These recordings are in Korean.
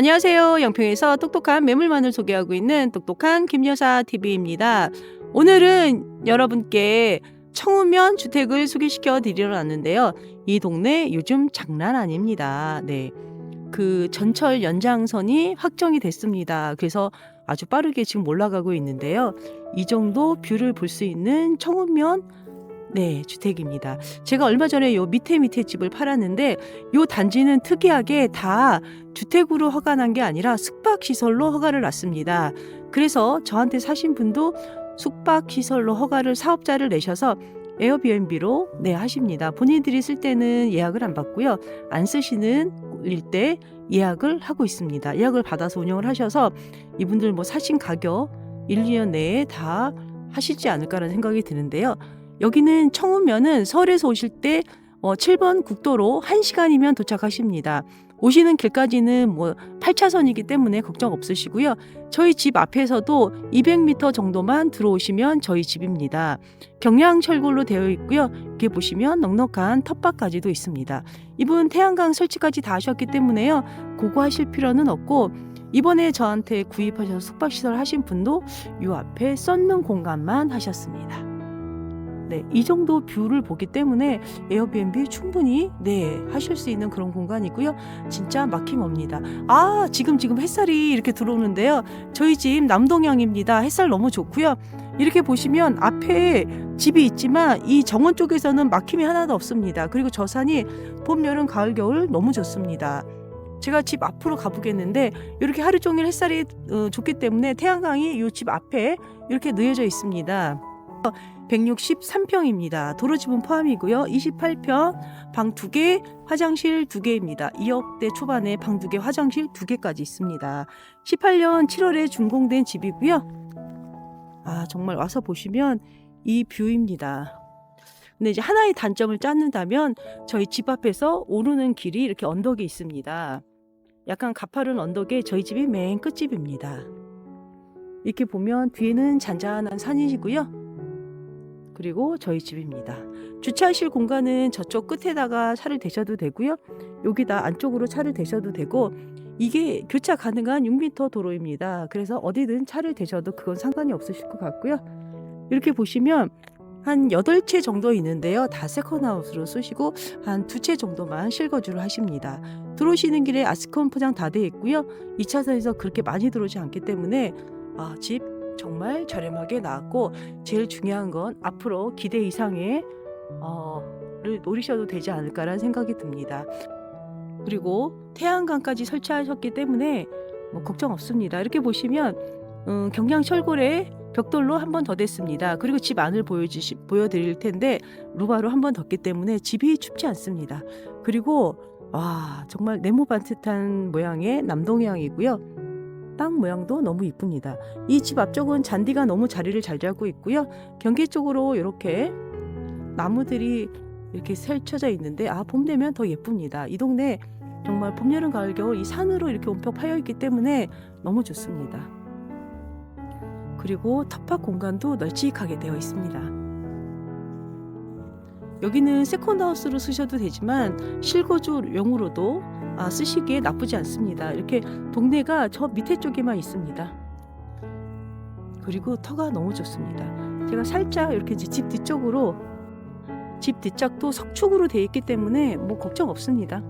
안녕하세요. 영평에서 똑똑한 매물만을 소개하고 있는 똑똑한 김여사 TV입니다. 오늘은 여러분께 청우면 주택을 소개시켜 드리러 왔는데요. 이 동네 요즘 장난 아닙니다. 네. 그 전철 연장선이 확정이 됐습니다. 그래서 아주 빠르게 지금 올라가고 있는데요. 이 정도 뷰를 볼 수 있는 청우면 네, 주택입니다. 제가 얼마 전에 요 밑에 밑에 집을 팔았는데 요 단지는 특이하게 다 주택으로 허가 난 게 아니라 숙박 시설로 허가를 놨습니다. 그래서 저한테 사신 분도 숙박 시설로 허가를 사업자를 내셔서 에어비앤비로 네 하십니다. 본인들이 쓸 때는 예약을 안 받고요. 안 쓰시는 일때 예약을 하고 있습니다. 예약을 받아서 운영을 하셔서 이분들 뭐 사신 가격 1, 2년 내에 다 하시지 않을까라는 생각이 드는데요. 여기는 청우면은 서울에서 오실 때 어, 7번 국도로 1시간이면 도착하십니다. 오시는 길까지는 뭐 8차선이기 때문에 걱정 없으시고요. 저희 집 앞에서도 200m 정도만 들어오시면 저희 집입니다. 경량철골로 되어 있고요. 이렇게 보시면 넉넉한 텃밭까지도 있습니다. 이분 태양광 설치까지 다 하셨기 때문에요. 그거 하실 필요는 없고 이번에 저한테 구입하셔서 숙박시설 하신 분도 이 앞에 썬는 공간만 하셨습니다. 네, 이 정도 뷰를 보기 때문에 에어비앤비 충분히 네 하실 수 있는 그런 공간이고요. 진짜 막힘없니다. 아 지금 지금 햇살이 이렇게 들어오는데요. 저희 집 남동향입니다. 햇살 너무 좋고요. 이렇게 보시면 앞에 집이 있지만 이 정원 쪽에서는 막힘이 하나도 없습니다. 그리고 저 산이 봄, 여름, 가을, 겨울 너무 좋습니다. 제가 집 앞으로 가보겠는데 이렇게 하루 종일 햇살이 어, 좋기 때문에 태양광이 이 집 앞에 이렇게 놓여져 있습니다. 163평입니다. 도로집은 포함이고요. 28평, 방 2개, 화장실 2개입니다. 2억대 초반에 방 2개, 화장실 2개까지 있습니다. 18년 7월에 준공된 집이고요. 아, 정말 와서 보시면 이 뷰입니다. 근데 이제 하나의 단점을 찾는다면 저희 집 앞에서 오르는 길이 이렇게 언덕이 있습니다. 약간 가파른 언덕에 저희 집이 맨 끝집입니다. 이렇게 보면 뒤에는 잔잔한 산이시고요. 그리고 저희 집입니다. 주차하실 공간은 저쪽 끝에다가 차를 대셔도 되고요. 여기다 안쪽으로 차를 대셔도 되고 이게 교차 가능한 6m 도로입니다. 그래서 어디든 차를 대셔도 그건 상관이 없으실 것 같고요. 이렇게 보시면 한 8채 정도 있는데요. 다 세컨하우스로 쓰시고 한두채 정도만 실거주를 하십니다. 들어오시는 길에 아스콘 포장 다 되어 있고요. 2차선에서 그렇게 많이 들어오지 않기 때문에 아, 집 정말 저렴하게 나왔고 제일 중요한 건 앞으로 기대 이상의 어를 노리셔도 되지 않을까라는 생각이 듭니다. 그리고 태양광까지 설치하셨기 때문에 뭐 걱정 없습니다. 이렇게 보시면 음, 경량 철골에 벽돌로 한 번 더 됐습니다. 그리고 집 안을 보여주시 보여드릴 텐데 루바로 한 번 덧기 때문에 집이 춥지 않습니다. 그리고 와 정말 네모 반듯한 모양의 남동향이고요. 땅 모양도 너무 이쁩니다. 이 집 앞쪽은 잔디가 너무 자리를 잘 잡고 있고요. 경계 쪽으로 이렇게 나무들이 이렇게 펼쳐져 있는데 아 봄 되면 더 예쁩니다. 이 동네 정말 봄, 여름, 가을, 겨울 이 산으로 이렇게 온표 파여 있기 때문에 너무 좋습니다. 그리고 텃밭 공간도 널찍하게 되어 있습니다. 여기는 세컨하우스로 쓰셔도 되지만 실거주용으로도 아, 쓰시기에 나쁘지 않습니다. 이렇게 동네가 저 밑에 쪽에만 있습니다. 그리고 터가 너무 좋습니다. 제가 살짝 이렇게 집 뒤쪽으로 집 뒷짝도 석축으로 되어 있기 때문에 뭐 걱정 없습니다.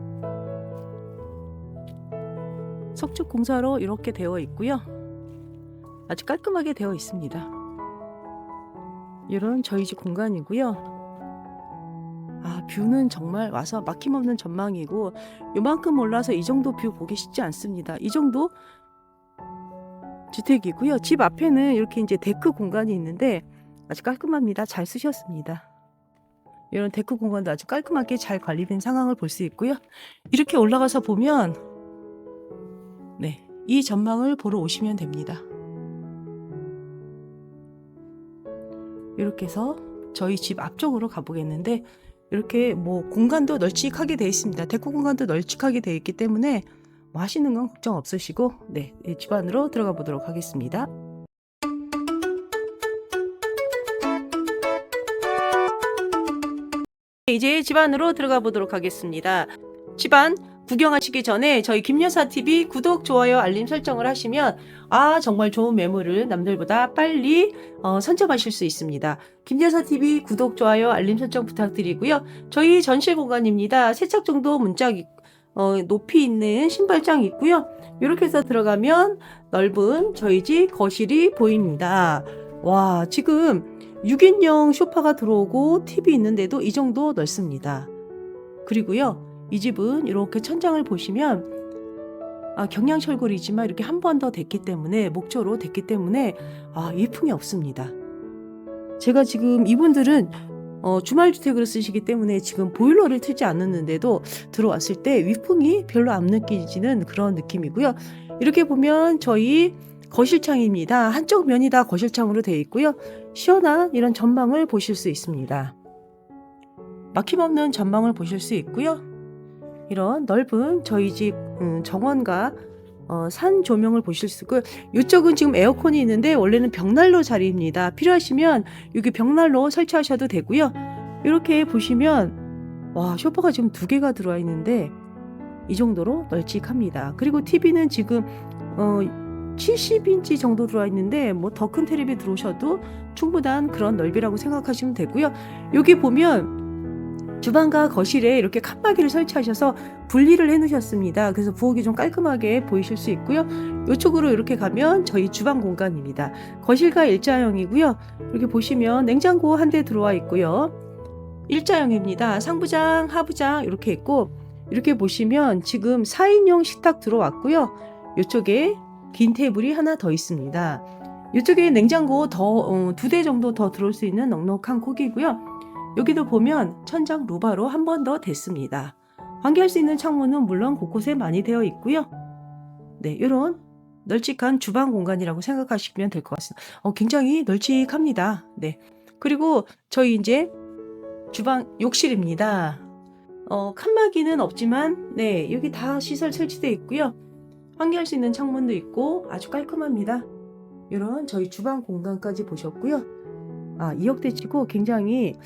석축 공사로 이렇게 되어 있고요. 아주 깔끔하게 되어 있습니다. 이런 저희 집 공간이고요. 아, 뷰는 정말 와서 막힘없는 전망이고 요만큼 올라서 이 정도 뷰 보기 쉽지 않습니다. 이 정도 주택이고요. 집 앞에는 이렇게 이제 데크 공간이 있는데 아주 깔끔합니다. 잘 쓰셨습니다. 이런 데크 공간도 아주 깔끔하게 잘 관리된 상황을 볼 수 있고요. 이렇게 올라가서 보면 네, 이 전망을 보러 오시면 됩니다. 이렇게 해서 저희 집 앞쪽으로 가보겠는데 이렇게 뭐 공간도 널찍하게 되어 있습니다. 데코 공간도 널찍하게 되어 있기 때문에 뭐 하시는 건 걱정 없으시고 네, 집 안으로 들어가 보도록 하겠습니다. 이제 집 안으로 들어가 보도록 하겠습니다. 집안 구경하시기 전에 저희 김여사 TV 구독, 좋아요, 알림 설정을 하시면 아 정말 좋은 매물을 남들보다 빨리 어, 선점하실 수 있습니다. 김여사 TV 구독, 좋아요, 알림 설정 부탁드리고요. 저희 전실 공간입니다. 세척 정도 문짝 있- 어, 높이 있는 신발장 있고요. 이렇게 해서 들어가면 넓은 저희 집 거실이 보입니다. 와 지금 6인용 소파가 들어오고 TV 있는데도 이 정도 넓습니다. 그리고요, 이 집은 이렇게 천장을 보시면 아, 경량철골이지만 이렇게 한 번 더 됐기 때문에 목조로 됐기 때문에 아, 위풍이 없습니다. 제가 지금 이분들은 어, 주말 주택으로 쓰시기 때문에 지금 보일러를 틀지 않았는데도 들어왔을 때 위풍이 별로 안 느껴지는 그런 느낌이고요. 이렇게 보면 저희 거실창입니다. 한쪽 면이 다 거실창으로 되어 있고요. 시원한 이런 전망을 보실 수 있습니다. 막힘없는 전망을 보실 수 있고요. 이런 넓은 저희 집 음, 정원과 어, 산 조명을 보실 수 있고요. 이쪽은 지금 에어컨이 있는데 원래는 벽난로 자리입니다. 필요하시면 여기 벽난로 설치하셔도 되고요. 이렇게 보시면 와 쇼파가 지금 두 개가 들어와 있는데 이 정도로 널찍합니다. 그리고 TV는 지금 어, 70인치 정도 들어와 있는데 뭐 더 큰 테레비 들어오셔도 충분한 그런 넓이라고 생각하시면 되고요. 여기 보면 주방과 거실에 이렇게 칸막이를 설치하셔서 분리를 해 놓으셨습니다. 그래서 부엌이 좀 깔끔하게 보이실 수 있고요. 이쪽으로 이렇게 가면 저희 주방 공간입니다. 거실과 일자형이고요. 이렇게 보시면 냉장고 한 대 들어와 있고요. 일자형입니다. 상부장, 하부장 이렇게 있고 이렇게 보시면 지금 4인용 식탁 들어왔고요. 이쪽에 긴 테이블이 하나 더 있습니다. 이쪽에 냉장고 더 두대 정도 더 들어올 수 있는 넉넉한 폭이고요. 여기도 보면 천장 루바로 한 번 더 됐습니다. 환기할 수 있는 창문은 물론 곳곳에 많이 되어 있고요. 네, 이런 널찍한 주방 공간이라고 생각하시면 될 것 같습니다. 어, 굉장히 널찍합니다. 네. 그리고 저희 이제 주방 욕실입니다. 어, 칸막이는 없지만, 네, 여기 다 시설 설치되어 있고요. 환기할 수 있는 창문도 있고 아주 깔끔합니다. 이런 저희 주방 공간까지 보셨고요. 아, 2억대 치고 굉장히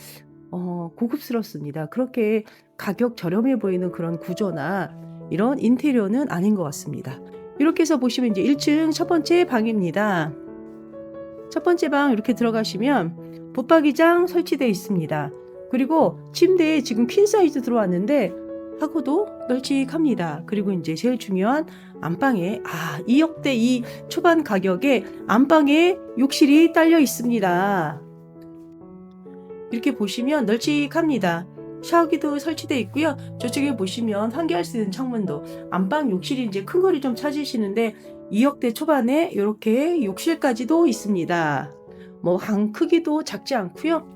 어, 고급스럽습니다. 그렇게 가격 저렴해 보이는 그런 구조나 이런 인테리어는 아닌 것 같습니다. 이렇게 해서 보시면 이제 1층 첫 번째 방입니다. 첫 번째 방 이렇게 들어가시면 붙박이장 설치되어 있습니다. 그리고 침대에 지금 퀸 사이즈 들어왔는데 하고도 널찍합니다. 그리고 이제 제일 중요한 안방에 아 2억대 이 초반 가격에 안방에 욕실이 딸려 있습니다. 이렇게 보시면 널찍합니다. 샤워기도 설치되어 있고요. 저쪽에 보시면 환기할 수 있는 창문도 안방 욕실이 이제 큰 거리 좀 찾으시는데 2억대 초반에 이렇게 욕실까지도 있습니다. 뭐 방 크기도 작지 않고요.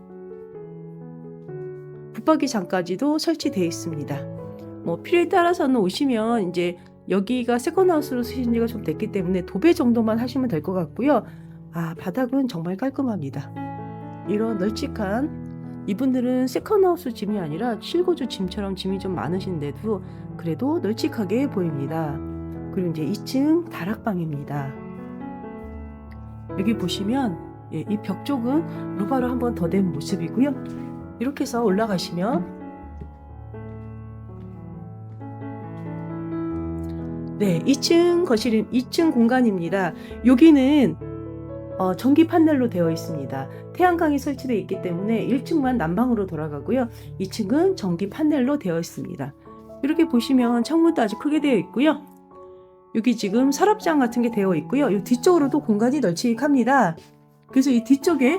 붙박이장까지도 설치되어 있습니다. 뭐 필요에 따라서는 오시면 이제 여기가 세컨하우스로 쓰신 지가 좀 됐기 때문에 도배 정도만 하시면 될 것 같고요. 아 바닥은 정말 깔끔합니다. 이런 널찍한 이분들은 세컨하우스 짐이 아니라 실거주 짐처럼 짐이 좀 많으신데도 그래도 널찍하게 보입니다. 그리고 이제 2층 다락방입니다. 여기 보시면 예, 이 벽 쪽은 루바로 한번 더 된 모습이고요. 이렇게 해서 올라가시면 네, 2층 거실, 2층 공간입니다. 여기는 어, 전기 판넬로 되어 있습니다. 태양광이 설치되어 있기 때문에 1층만 난방으로 돌아가고요. 2층은 전기 판넬로 되어 있습니다. 이렇게 보시면 창문도 아주 크게 되어 있고요. 여기 지금 서랍장 같은 게 되어 있고요. 이 뒤쪽으로도 공간이 널찍합니다. 그래서 이 뒤쪽에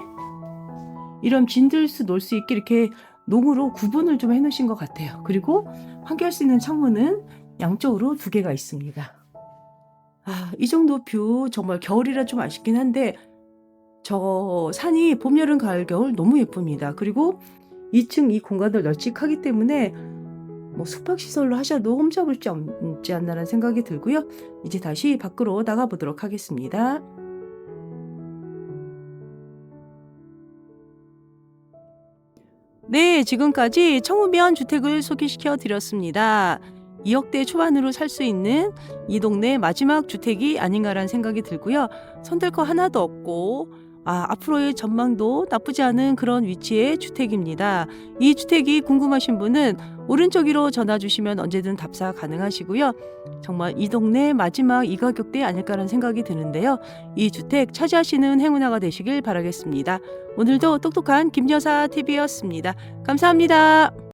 이런 빈들수 놓을 수 있게 이렇게 농으로 구분을 좀 해놓으신 것 같아요. 그리고 환기할 수 있는 창문은 양쪽으로 두 개가 있습니다. 아, 이 정도 뷰 정말 겨울이라 좀 아쉽긴 한데 저 산이 봄, 여름, 가을, 겨울 너무 예쁩니다. 그리고 2층 이 공간도 널찍하기 때문에 뭐 숙박시설로 하셔도 홈잡을 수 없지 않나라는 생각이 들고요. 이제 다시 밖으로 나가보도록 하겠습니다. 네, 지금까지 청우면 주택을 소개시켜 드렸습니다. 2억대 초반으로 살 수 있는 이 동네 마지막 주택이 아닌가라는 생각이 들고요. 손댈 거 하나도 없고 아, 앞으로의 전망도 나쁘지 않은 그런 위치의 주택입니다. 이 주택이 궁금하신 분은 오른쪽 위로 전화 주시면 언제든 답사 가능하시고요. 정말 이 동네 마지막 이 가격대 아닐까라는 생각이 드는데요. 이 주택 차지하시는 행운아가 되시길 바라겠습니다. 오늘도 똑똑한 김여사 TV였습니다. 감사합니다.